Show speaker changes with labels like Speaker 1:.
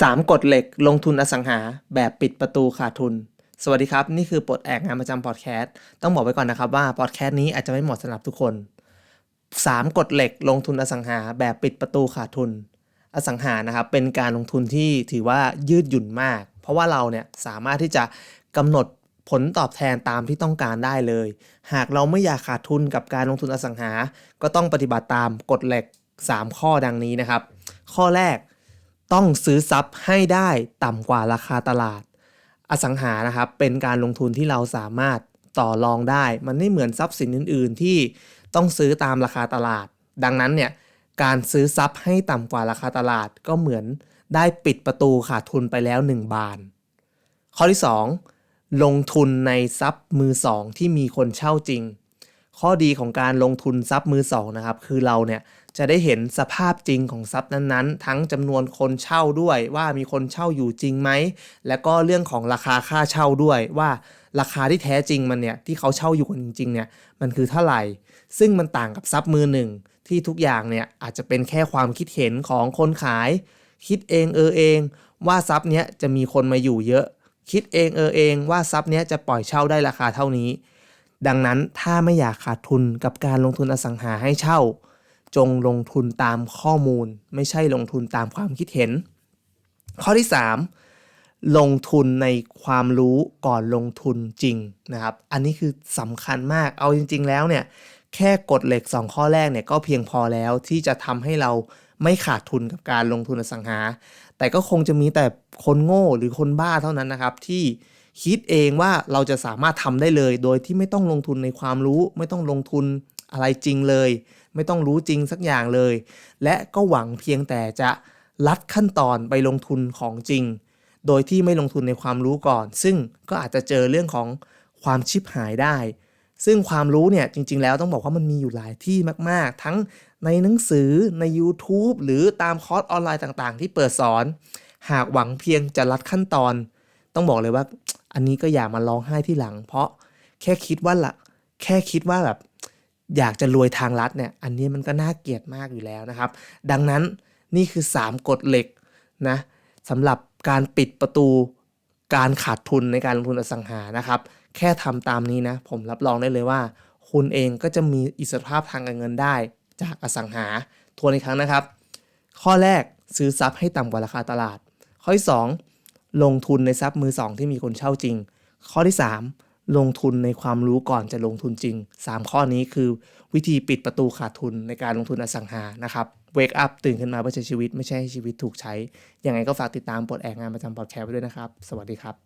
Speaker 1: 3กฎเหล็กลงทุนอสังหาแบบปิดประตูขาดทุน สวัสดีครับ นี่คือปลดแอกงานประจำพอดแคสต์ต้องบอกไว้ก่อนนะครับว่าพอดแคสต์นี้อาจจะไม่เหมาะสำหรับทุกคน 3กฎเหล็กลงทุนอสังหาแบบปิดประตูขาดทุน อสังหานะครับเป็นการลงทุนที่ถือว่ายืดหยุ่นมาก เพราะว่าเราเนี่ยสามารถที่จะกำหนดผลตอบแทนตามที่ต้องการได้เลย หากเราไม่อยากขาดทุนกับการลงทุนอสังหา ก็ต้องปฏิบัติตามกฎเหล็ก 3 ข้อดังนี้นะครับ ข้อแรก ต้องซื้อทรัพย์ให้ได้ต่ำกว่าราคาตลาด อสังหานะครับเป็นการลงทุนที่เราสามารถต่อรองได้ มันไม่เหมือนทรัพย์สินอื่น ๆ ที่ต้องซื้อตามราคาตลาด ดังนั้นเนี่ยการซื้อทรัพย์ให้ต่ำกว่าราคาตลาดก็เหมือนได้ปิดประตูขาดทุนไปแล้ว 1 บาน ข้อที่ 2 ลงทุนในทรัพย์มือสองที่มีคนเช่าจริง ข้อดีของการลงทุนทรัพย์มือสองนะครับคือเราเนี่ยจะได้เห็นสภาพจริงของทรัพย์นั้นๆ ทั้งจำนวนคนเช่าด้วยว่ามีคนเช่าอยู่จริงไหม และก็เรื่องของราคาค่าเช่าด้วยว่าราคาที่แท้จริงมันเนี่ยที่เขาเช่าอยู่กันจริงๆเนี่ยมันคือเท่าไหร่ ซึ่งมันต่างกับทรัพย์มือหนึ่งที่ทุกอย่างเนี่ยอาจจะเป็นแค่ความคิดเห็นของคนขาย คิดเองเออเอง ว่าทรัพย์เนี้ยจะมีคนมาอยู่เยอะ คิดเองเออเอง ว่าทรัพย์เนี้ยจะปล่อยเช่าได้ราคาเท่านี้ ดังนั้นถ้าไม่อยากขาดทุนกับการลงทุนอสังหาให้เช่า จงลงทุนตามข้อมูล ไม่ใช่ลงทุนตามความคิดเห็น ข้อที่ 3 ลงทุนในความรู้ก่อนลงทุนจริงนะครับ อันนี้คือสำคัญมากเอาจริง ๆ แล้วเนี่ยแค่กฎเหล็ก 2 ข้อแรกเนี่ยก็เพียงพอแล้วที่จะทำให้เราไม่ขาดทุนกับการลงทุนอสังหา แต่ก็คงจะมีแต่คนโง่หรือคนบ้าเท่านั้นนะครับที่ คิดเองว่าเราจะสามารถทำได้เลย โดยที่ไม่ต้องลงทุนในความรู้ ไม่ต้องลงทุนอะไรจริงเลย ไม่ต้องรู้จริงสักอย่างเลย และก็หวังเพียงแต่จะลัดขั้นตอนไปลงทุนของจริง โดยที่ไม่ลงทุนในความรู้ก่อน ซึ่งก็อาจจะเจอเรื่องของความชิบหายได้ ซึ่งความรู้เนี่ยจริง ๆ แล้วต้องบอกว่ามันมีอยู่หลายที่มากๆ ทั้งในหนังสือใน YouTube หรือตามคอร์สออนไลน์ต่างๆ ที่เปิดสอน หากหวังเพียงจะลัดขั้นตอน ต้องบอกเลยว่า อันนี้ก็อย่ามาร้องไห้ที่หลัง เพราะแค่คิดว่าละแค่คิดว่าแบบอยากจะรวยทางลัดเนี่ย อันนี้มันก็น่าเกลียดมากอยู่แล้วนะครับ ดังนั้นนี่คือ 3กฎเหล็กนะสำหรับการปิดประตูการขาดทุนในการลงทุนอสังหานะครับ แค่ทำตามนี้นะ ผมรับรองได้เลยว่า คุณเองก็จะมีอิสรภาพทางการเงินได้จากอสังหาทวนอีกครั้งนะครับ ข้อแรกซื้อทรัพย์ให้ต่ำกว่าราคาตลาด ข้อที่2 ลงทุนในทรัพย์มือสองที่มีคนเช่าจริง ข้อที่ 3 ลงทุนในความรู้ก่อนจะลงทุนจริง 3 ข้อนี้คือวิธีปิดประตูขาดทุนในการลงทุนอสังหานะครับเวกอัพตื่นขึ้นมาเพื่อใช้ชีวิตไม่ใช่ให้ชีวิตถูกใช้ยังไงก็ฝากติดตามปลดแอกงานประจำพอดแคสต์ไว้ด้วยนะครับ สวัสดีครับ